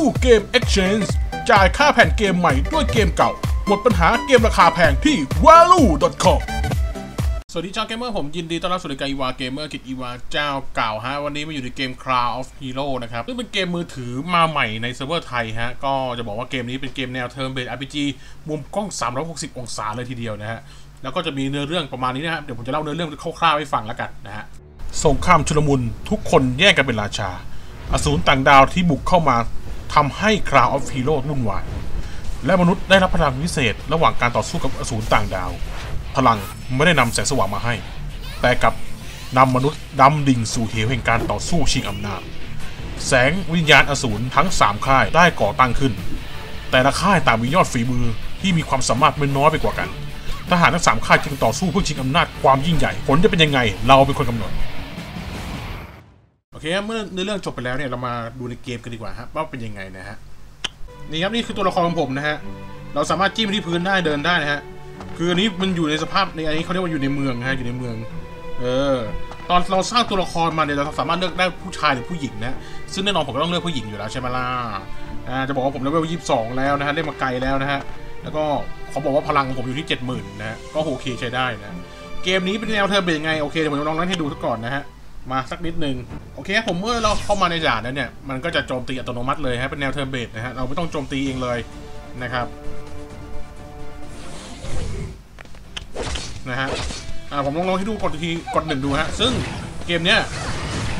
Value Game Exchange จ่ายค่าแผ่นเกมใหม่ด้วยเกมเก่า หมดปัญหาเกมราคาแพงที่ value.com สวัสดีเจ้าเกมเมอร์ผมยินดีต้อนรับสู่รายการอีวาเกมเมอร์กิจอีวาเจ้าเก่าฮะ วันนี้มาอยู่ในเกม Cloud of Hero นะครับ ซึ่งเป็นเกมมือถือมาใหม่ในเซิร์ฟเวอร์ไทยฮะ ก็จะบอกว่าเกมนี้เป็นเกมแนวเทิร์นเบส RPG มุมกล้อง 360 องศาเลยทีเดียวนะฮะ แล้วก็จะมีเนื้อเรื่องประมาณนี้นะครับเดี๋ยวผมจะเล่าเนื้อเรื่องคร่าวๆให้ฟังแล้วกันนะฮะสงครามชุลมุนทุกคนแย่งกันเป็นราชา อสูรต่างดาวที่บุกเข้ามา ทำให้คราวออฟฮีโร่วุ่นวายและมนุษย์ได้รับพลังพิเศษ ระหว่างการต่อสู้กับอสูรต่างดาว พลังไม่ได้นำแสงสว่างมาให้ แต่กลับนำมนุษย์ดำดิ่งสู่เหวแห่งการต่อสู้ชิงอำนาจ แสงวิญญาณอสูรทั้ง 3 ค่ายได้ก่อตั้งขึ้น แต่ละค่ายต่างมียอดฝีมือที่มีความสามารถไม่น้อยไปกว่ากัน ทหารทั้งสามค่ายจึงต่อสู้เพื่อชิงอำนาจความยิ่งใหญ่ ผลจะเป็นยังไง เราเป็นคนกำหนด เคครับเมื่อเรื่องจบไปแล้วเนี่ยเรามาดูในเกมกันดีกว่าฮะว่าเป็นยังไงนะฮะนี่ครับนี่คือตัวละครของผมนะฮะเราสามารถจิ้มที่พื้นได้เดินได้นะฮะคืออันนี้มันอยู่ในสภาพในอันนี้เขาเรียกว่าอยู่ในเมืองนะฮะอยู่ในเมือง เออ ตอนเราสร้างตัวละครมาเนี่ยเราสามารถเลือกได้ผู้ชายหรือผู้หญิงนะซึ่งแน่นอนผมก็ต้องเลือกผู้หญิงอยู่แล้วใช่ไหมล่ะอ่าจะบอกว่าผมเลเวลยี่สิบสองแล้วนะฮะได้มาไกลแล้วนะฮะแล้วก็เขาบอกว่าพลังของผมอยู่ที่เจ็ดหมื่นนะฮะก็โอเคใช้ได้นะเกมนี้เป็นแนวเธอเป็นยังไงโอเคเดี๋ยวผมลองเล่นให้ดูสักก่อนนะฮะ มาสักนิดนึงโอเคผมเมื่อเราเข้ามาในด่านแล้วเนี่ยมันก็จะโจมตีอัตโนมัติเลยฮะเป็นแนวเทิร์เบสนะฮะเราไม่ต้องโจมตีเองเลยนะครับนะฮะอ่าผมลองลองให้ดูกดทีกดหนึ่งดูฮะซึ่งเกมเนี้ย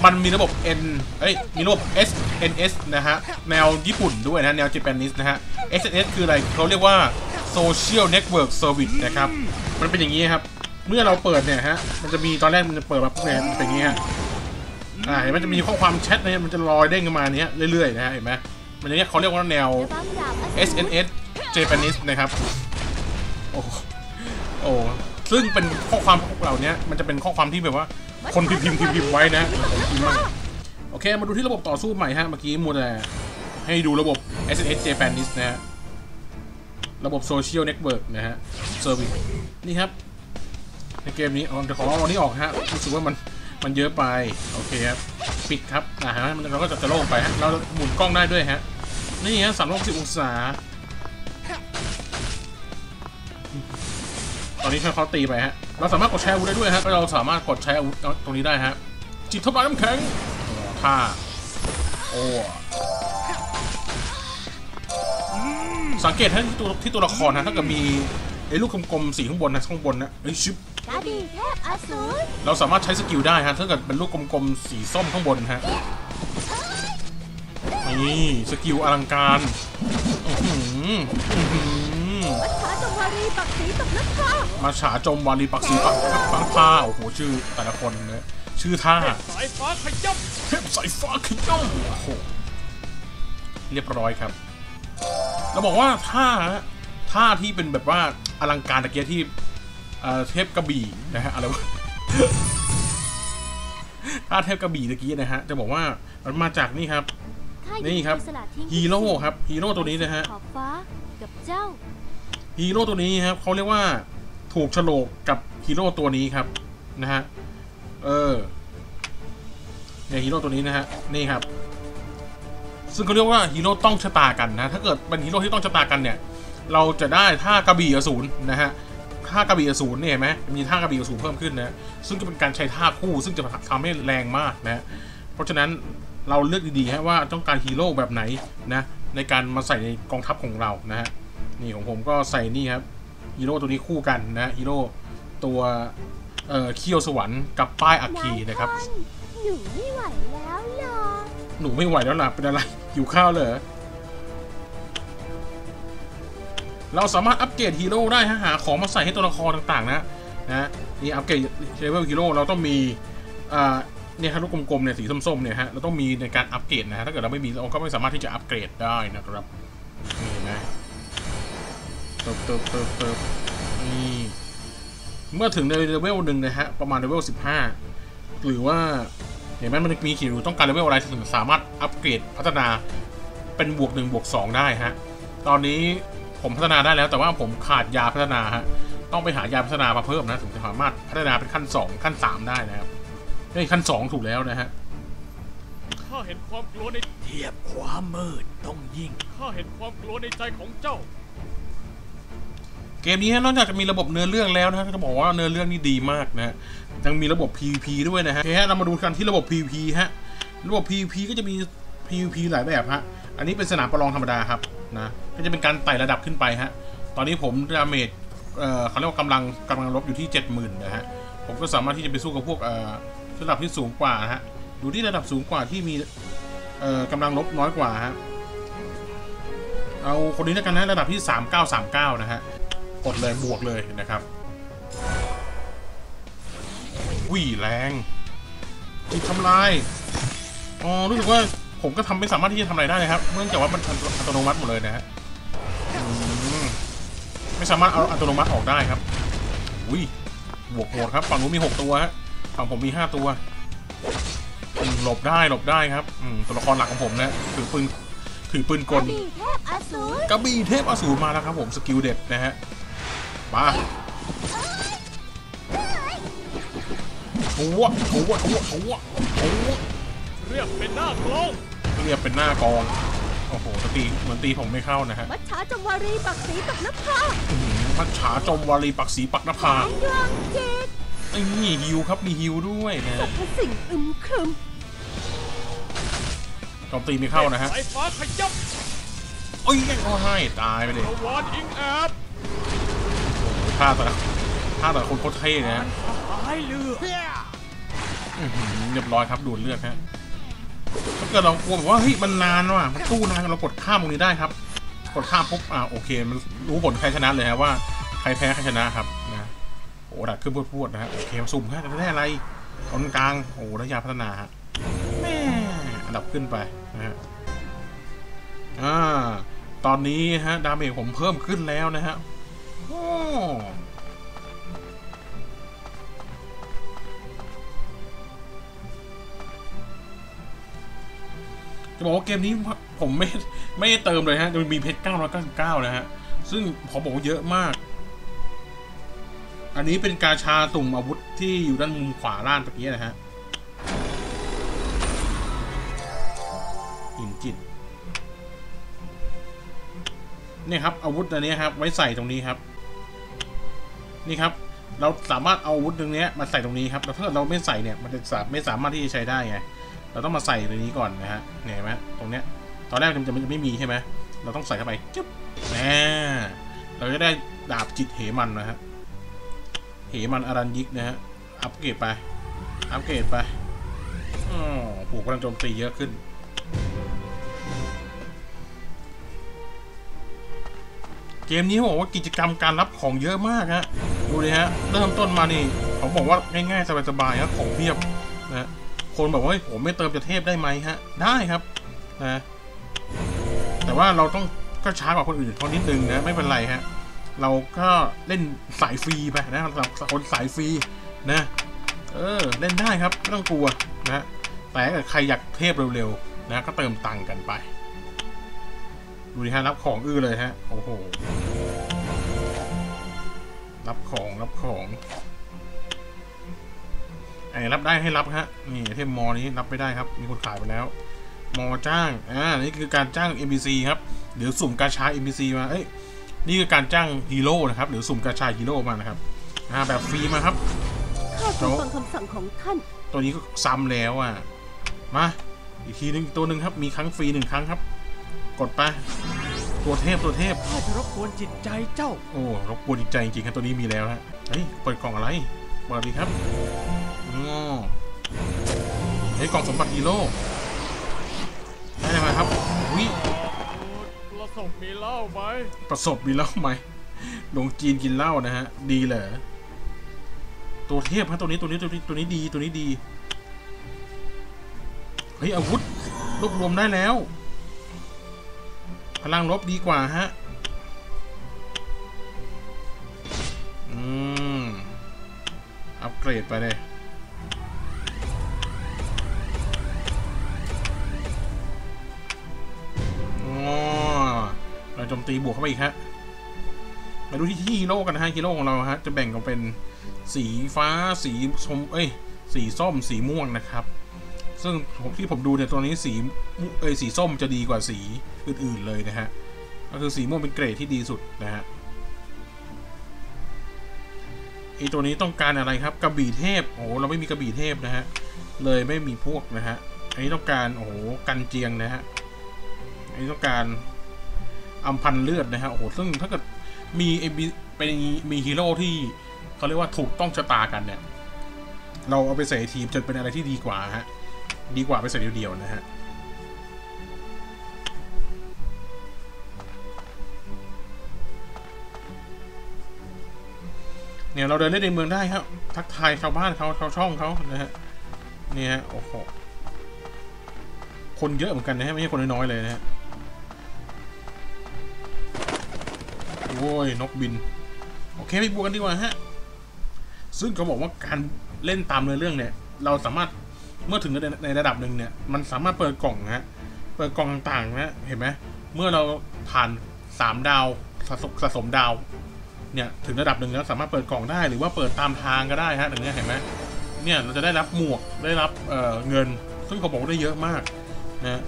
มันมีระบบ N เอ้ยมีระบบ SNS นะฮะแนวญี่ปุ่นด้วยนะแนว Japanese นะฮะ SNS คืออะไรเขาเรียกว่า Social Network Service นะครับ มันเป็นอย่างนี้ครับ เมื่อเราเปิดเนี่ยฮะ มันจะมีตอนแรกมันจะเปิดแบบเนี่ยเป็นอย่างนี้ฮะอ่าเห็นมันจะมีข้อความแชทเนี่ยมันจะลอยเด้งขึ้นมาเนี้ยเรื่อยๆนะฮะเห็นไหมมันอย่างเนี้ยเขาเรียกว่าแนว SNS Japanese นะครับโอ้โอ้ซึ่งเป็นข้อความพวกเราเนี้ยมันจะเป็นข้อความที่แบบว่า คนพิมพ์พิมพ์พิมพ์ไว้นะพิมพ์มั่งโอเคมาดูที่ระบบต่อสู้ใหม่ฮะเมื่อกี้มัวแต่ให้ดูระบบ SNS Japanese นะฮะระบบ Social Network นะฮะ Service นี่ครับ ในเกมนี้เอาขอเอาอันนี้ออกฮะรู้สึกว่ามันมันเยอะไปโอเคครับปิดครับอ่าฮะมันเราก็จะจะโล่งไปฮะเราหมุนกล้องได้ด้วยฮะนี่ฮะสามร้อยสิบองศา ตอนนี้เขาตีไปฮะเราสามารถกดใช้อาวุธได้ด้วยฮะเราสามารถกดใช้อาวุธตรงนี้ได้ฮะจิตทำลายน้ำแข็งท่าโอ้สังเกตให้ที่ตัวที่ตัวละครนะถ้าเกิดมีไอ้ลูกกลมๆสีข้างบนนะข้างบนนะไอ้ชิป กระบี่เทพอสูรเราสามารถใช้สกิลได้ฮะถ้าเกิดเป็นลูกกลมๆสีส้มข้างบนฮะนี่สกิลอลังการอื้อหืออื้อหือขาจงวารีปักสีตกนักข่ามาฉาจมวารีปักสีปักปังผ้าโอ้โหชื่อแต่ละคนนะชื่อท่าสายฟ้าขยับเทพสายฟ้าขย่อมโอ้โหเรียบร้อยครับเราบอกว่าท่าท่าที่เป็นแบบว่าอลังการตะเกียที่ เอ่อเทพกระบี่นะฮะอะไรวะท่าเทพกระบี่ตะกี้นะฮะจะบอกว่ามันมาจากนี่ครับข้านี่ครับยิสละทิ้งฮีโร่ครับฮีโร่ตัวนี้นะฮะขอบฟ้ากับเจ้าฮีโร่ตัวนี้ครับเขาเรียกว่าถูกโฉลกกับฮีโร่ตัวนี้ครับนะฮะเออเนี่ยฮีโร่ตัวนี้นะฮะนี่ครับ ซึ่งเขาเรียกว่าฮีโร่ต้องชะตากันนะ ถ้าเกิดเป็นฮีโร่ที่ต้องชะตากันเนี่ย เราจะได้ท่ากระบี่อสูรนะฮะ ท่ากระบี่อสูรเนี่ยเห็นไหมมีท่ากระบี่อสูรเพิ่มขึ้นนะซึ่งจะเป็นการใช้ท่าคู่ ซึ่งจะทำให้แรงมากนะเพราะฉะนั้นเราเลือกดีๆฮะว่าต้องการฮีโร่แบบไหนนะในการมาใส่ในกองทัพของเรานะฮะนี่ของผมก็ใส่นี่ครับฮีโร่ตัวนี้คู่กันนะฮีโร่ตัวเอ่อเคียวสวรรค์กับป้ายอัคคีนะครับนายท่านหนูไม่ไหวแล้วหรอหนูไม่ไหวแล้วล่ะเป็นอะไรหิวข้าวเลย เราสามารถอัปเกรดฮีโร่ได้ฮะหาของมาใส่ให้ตัวละครต่างๆนะนะนี่อัปเกรดเลเวลฮีโร่เราต้องมีอ่าเนี่ยครับลูกกลมๆเนี่ยสีส้มๆเนี่ยฮะเราต้องมีในการอัปเกรดนะฮะถ้าเกิดเราไม่มีเราก็ไม่สามารถที่จะอัปเกรดได้นะครับนี่นะเติบเติบเติบเติบนี่เมื่อถึงในเลเวลหนึ่งนะฮะประมาณเลเวลสิบห้าหรือว่าเห็นไหมมันมีขีดอยู่ต้องการเลเวลอะไรถึงสามารถอัปเกรดพัฒนาเป็นบวกหนึ่งบวกสองได้ฮะตอนนี้ ผมพัฒนาได้แล้วแต่ว่าผมขาดยาพัฒนาฮะต้องไปหายาพัฒนามาเพิ่มนะถึงจะสามารถพัฒนาเป็นขั้น 2 ขั้น 3 ได้นะครับนี่ขั้น 2 ถูกแล้วนะฮะข้าเห็นความกลัวในเทียบความมืดต้องยิ่งข้าเห็นความกลัวในใจของเจ้า เกมนี้ฮะนอกจากจะมีระบบเนื้อเรื่องแล้วนะฮะจะบอกว่าเนื้อเรื่องนี่ดีมากนะฮะยังมีระบบ PVP ด้วยนะฮะโอเคฮะเรามาดูกันที่ระบบ PVP ฮะระบบ PVP ก็จะมี PVP หลายแบบฮะอันนี้เป็นสนามประลองธรรมดาครับ นะก็จะเป็นการไต่ระดับขึ้นไปฮะตอนนี้ผมดาเมจเอ่อเขาเรียกว่ากำลังกำลังลบอยู่ที่ 70,000นะฮะผมก็สามารถที่จะไปสู้กับพวกเอ่อระดับที่สูงกว่าฮะดูที่ระดับสูงกว่าที่มีเอ่อกำลังลบน้อยกว่าฮะเอาคนนี้แล้วกันนะระดับที่ 3939 นะฮะกดเลยบวกเลยนะครับวิ่แรงจิตทำลายอ๋อรู้สึกว่า ผมก็ทำไม่สามารถที่จะทำอะไรได้เลยครับเนื่องจากว่ามันอัตโนมัติหมดเลยนะฮะอืมไม่สามารถเอาอัตโนมัติออกได้ครับอุ้ยบวกโหดครับฝั่งนู้นมี6ตัวฮะฝั่งผมมี5ตัวอืมหลบได้หลบได้ครับอืมตัวละครหลักของผมนะถือปืนถือปืนกลบีเทพอสูรกระบี่เทพอสูรมาแล้วครับผมสกิลเด็ดนะฮะมาหัวหัวหัวหัวหัวเรียกเป็นหน้ากลอง เรียบเป็นหน้ากอง โอ้โหสตีเหมือนตีผมไม่เข้านะฮะมัจฉาจงวารีปักสีตกนภาอื้อหือมัจฉาจมวารีปักสีปักนภาแสงดวงจิตไอ้นี่ฮิวครับมีฮิวด้วยนะสรฮะรพสิ่งอึมครึมโจมตีไม่เข้านะฮะสายฟ้าขยับโอ้ยยังเขาให้ตายไปเลยทวารอิงแอบท่าแต่ละท่าแต่ละคนโคตรเท่นะฮะหายเลือดอื้อหือเรียบร้อยครับดูดเลือดฮะ ถ้าเกิดเรากลัวแบบว่าเฮ้ยมันนานว่ะมันตู้นานเรากดข้ามตรงนี้ได้ครับ กดข้ามปุ๊บอ่าโอเค มันรู้ผลใครชนะเลยฮะว่าใครแพ้ใครชนะครับนะโอ้ดัดขึ้นพวดๆนะฮะโอเคสุ่มฮะจะได้อะไรตอนกลางโอ้ระยะพัฒนาฮะแม่อันดับขึ้นไปนะฮะอ่าตอนนี้ฮะดาเมจผมเพิ่มขึ้นแล้วนะฮะโอ้ จะบอกว่าเกมนี้ผมไม่ไม่เติมเลยฮะจะมีเพชร999นะฮะ ซึ่งขอบอกเยอะมาก อันนี้เป็นกาชาตุ่มอาวุธที่อยู่ด้านมุมขวาล่างตะกี้นะฮะหินจิตเนี่ยครับอาวุธอันนี้ครับ ไว้ใส่ตรงนี้ครับ นี่ครับ เราสามารถเอาอาวุธตรงนี้มาใส่ตรงนี้ครับแล้วถ้าเราไม่ใส่เนี่ย มันจะสาไม่สามารถที่จะใช้ได้ไง เราต้องมาใส่ตรงนี้ก่อนนะฮะเนี่ยเห็นไหมตรงเนี้ยตอนแรกมันจะมันจะไม่มีใช่ไหมเราต้องใส่เข้าไปจุ๊บน่เราจะได้ดาบจิตเหมันนะฮะเหมันอารันยิกนะฮะอัปเกรดไปอัปเกรดไปอ๋อผูกพลังโจมตีเยอะขึ้นเกมนี้เขาบอกว่ากิจกรรมการรับของเยอะมากฮะดูเลยฮะเริ่มต้นมานี่ผมบอกว่าง่ายๆสบายๆฮะของเพียบนะ คนบอกว่าผมไม่เติมจะเทพได้ไหมฮะ ได้ครับนะแต่ว่าเราต้องก็ช้ากว่าคนอื่นเขานิดนึงนะไม่เป็นไรฮะเราก็เล่นสายฟรีไปนะสำหรับคนสายฟรีนะ เออเล่นได้ครับไม่ต้องกลัวนะแต่ถ้าใครอยากเทพเร็วๆนะก็เติมตังค์กันไปดูดิฮะรับของอื้อเลยฮะโอ้โหรับของรับของ ไอ้รับได้ให้รับฮะนี่เทมมอนี้รับไม่ได้ครับ มีคนขายไปแล้ว มอจ้างอ่านี่คือการจ้าง NPC ครับหรือสุ่มกาชา NPC มาเอ้ยนี่คือการจ้างฮีโร่นะครับหรือสุ่มกาชาฮีโร่มานะครับอ่าแบบฟรีมาครับข้าทรงฟังคำสั่งของท่าน ตัวนี้ก็ซ้ำแล้วอะมาอีกทีหนึงอีกตัวหนึ่งครับ มีครั้งฟรีหนึ่งครั้งครับ กดไปตัวเทพตัวเทพข้าจะรบกวนจิตใจเจ้า โอ้รบกวนจิตใจจริงๆครับตัวนี้มีแล้วฮะเฮ้ยเปิดกล่องอะไร เปิดดีครับอ๋อเฮ้ยกล่องสมบัติฮีโร่ได้ไหมครับวิประสบมีเหล้าไหมประสบมีเหล้าไหมลงจีนกินเหล้านะฮะ ดีเหรอตัวเทพฮะตัวนี้ตัวนี้ตัวนี้ตัวนี้ดีตัวนี้ดี เฮ้ยอาวุธรวบรวมได้แล้ว พลังลบดีกว่าฮะ เกรดไปเลยอ๋อเราโจมตีบวกเข้าไปอีกฮะ มาดูที่ที่ฮีโร่กันฮะฮีโร่ของเราฮะ จะแบ่งออกเป็นสีฟ้าสีชมเอ้ย สีส้มสีม่วงนะครับ ซึ่งที่ผมดูเนี่ยตัวนี้สีเอยสีส้มจะดีกว่าสีอื่นๆเลยนะฮะ ก็คือสีม่วงเป็นเกรดที่ดีสุดนะฮะ ไอตัวนี้ต้องการอะไรครับกระบี่เทพโอ้เราไม่มีกระบี่เทพนะฮะเลยไม่มีพวกนะฮะอันนี้ต้องการโอ้โหกันเจียงนะฮะอันนี้ต้องการอัมพันเลือดนะฮะโอ้โหซึ่งถ้าเกิดมีไอมีเป็นมีฮีโร่ที่เขาเรียกว่าถูกต้องชะตากันเนี่ย เราเอาไปใส่ทีมจะเป็นอะไรที่ดีกว่าฮะดีกว่าไปใส่เดียวๆนะฮะ เนี่ยเราเดินเล่นในเมืองได้ครับ ทักทายชาวบ้านเขาชาวช่องเขานะฮะเนี่ยฮะโอ้โหคนเยอะเหมือนกันนะฮะไม่ใช่คนน้อยๆเลยนะฮะโอ้ยนกบิน โอเคไปบวกกันดีกว่าฮะซึ่งเขาบอกว่าการเล่นตามเนื้อเรื่องเนี่ย เราสามารถเมื่อถึงในระดับหนึ่งเนี่ย มันสามารถเปิดกล่องนะฮะเปิดกล่องต่างๆนะเห็นไหมเมื่อเราผ่านสามดาวสะสมดาว เนี่ยถึงระดับหนึ่งแล้วสามารถเปิดกล่องได้หรือว่าเปิดตามทางก็ได้ฮะอย่างเงี้ยเห็นไหมเนี่ยเราจะได้รับหมวกได้รับเเงิน ซึ่งเขาบอกว่าได้เยอะมากนะ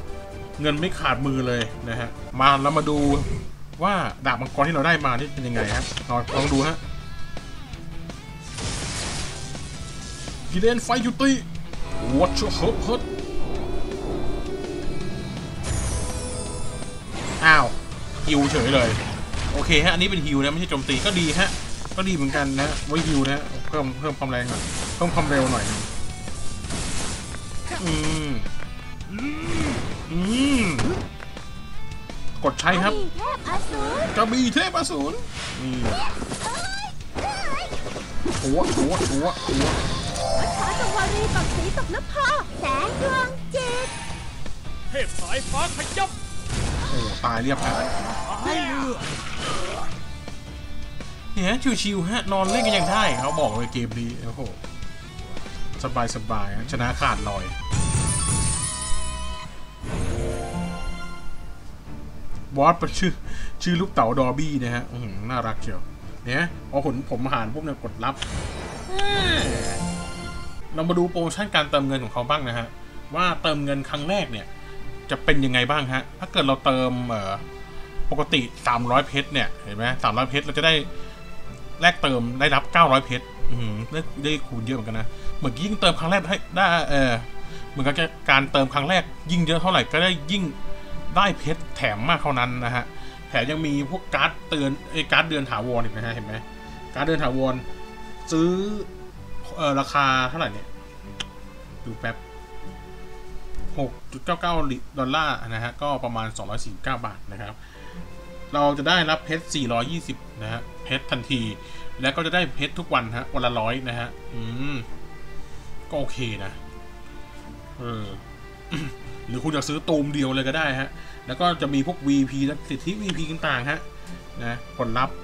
เงินไม่ขาดมือเลยนะฮะมาเรามาดูว่าดาบมังกรที่เราได้มานี่เป็นยังไงฮะลองลองดูฮะกิเลนไฟยุติวัชเฮิร์เฮิร์อ้าวฮิวเฉยเลย โอเคฮะอันนี้เป็นฮิวนะไม่ใช่โจมตีก็ดีฮะก็ดีเหมือนกันนะไว้ฮิวนะเพิ่มเพิ่มความแรงหน่อยเพิ่มความเร็วหน่อยอืมอืมกดใช้ครับอดีเทพอสูรกระบี่เทพอสูรนี่ตัวตัวตัวตัววัชชาจังวารีปักสีตกนภาแสงดวงจิตเทพสายฟ้าขยับโอ้ตายเรียบร้อยเนี่ยชิวๆฮะ นอนเล่นกันยังได้เขาบอกเลยเกมนี้โอ้โหสบายสบายๆชนะขาดลอยบอสเป็นชื่อ ชื่อลูกเต๋าดอร์บี้นะฮะอืน่ารักเชียวเนี่ยพอผมผมหารพวกเนี่ยกดรับเอ้ยเรามาดูโปรโมชั่นการเติมเงินของเขาบ้างนะฮะ ว่าเติมเงินครั้งแรกเนี่ย จะเป็นยังไงบ้างฮะ ถ้าเกิดเราเติมเอ่อปกติ 300 เพชรเนี่ย เห็นไหม300เพชรเราจะได้แลกเติมได้รับ 900 เพชรอื้อหือได้ได้คูณเยอะเหมือนกันนะ เหมือนยิ่งเติมครั้งแรกให้ได้เออเหมือนกับการเติมครั้งแรกยิ่งเยอะเท่าไหร่ก็ได้ยิ่งได้เพชรแถมมากเท่านั้นนะฮะ แถมยังมีพวกการ์ดเตือนไอ้การ์ดเดือนถาวรอีกนะฮะ เห็นไหมการ์ดเดือนถาวรซื้อเออราคาเท่าไหร่เนี่ย ดูแป๊บ 6.99 ดอลลาร์นะฮะ ก็ประมาณ 249 บาทนะครับ เราจะได้รับเพชร 420 นะฮะ เพชรทันที แล้วก็จะได้เพชรทุกวันฮะ วันละร้อยนะฮะ อืม ก็โอเคนะ เออ หรือคุณจะซื้อตูมเดียวเลยก็ได้ฮะ แล้วก็จะมีพวก VP และสิทธิ VP ต่างๆฮะ นะ ผลลัพธ์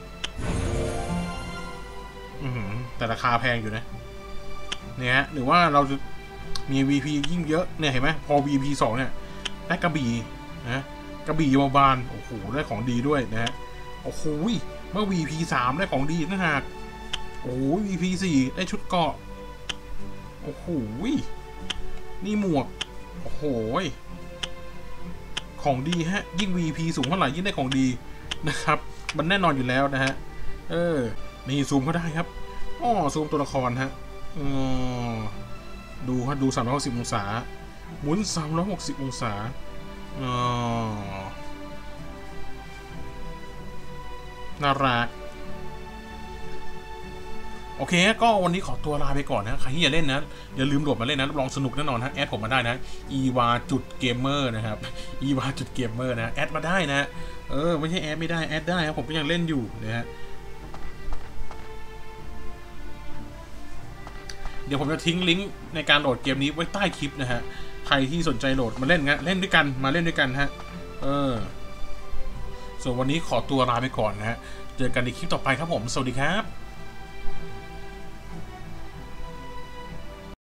อื้อหือแต่ราคาแพงอยู่นะ เนี่ยหรือว่าเราจะ มี VP ยิ่งเยอะเนี่ยเห็นไหมพอ VP 2เนี่ยได้กระบี่นะกระบี่ยมบาลโอ้โหได้ของดีด้วยนะฮะโอ้โหเมื่อ VP 3ได้ของดีนะฮะโอ้โห VP 4ได้ชุดเกาะโอ้โหนี่หมวกโอ้โหของดีฮะยิ่ง VP สูงเท่าไหร่ยิ่งได้ของดีนะครับ มันแน่นอนอยู่แล้วนะฮะเออนี่ซูมก็ได้ครับอ๋อซูมตัวละครฮะอ๋อ ดูฮะดู 360 องศา หมุน 360 องศาอ๋อน่ารัก โอเคฮะก็วันนี้ขอตัวลาไปก่อนนะ ใครที่จะเล่นนะ อย่าลืมโหลดมาเล่นนะรับรองสนุกแน่นอนฮะ แอดผมมาได้นะ e v a จุดเกมเมอร์นะครับ e v a จุดเกมเมอร์นะ แอดมาได้นะ เออ ไม่ใช่แอดไม่ได้ แอดได้ครับผมก็ยังเล่นอยู่นะฮะ เดี๋ยวผมจะทิ้งลิงก์ในการโหลดเกมนี้ไว้ใต้คลิปนะฮะ ใครที่สนใจโหลดมาเล่นงะเล่นด้วยกันมาเล่นด้วยกันฮะ เออ ส่วนวันนี้ขอตัวลาไปก่อนนะฮะ เจอกันในคลิปต่อไปครับผม สวัสดีครับ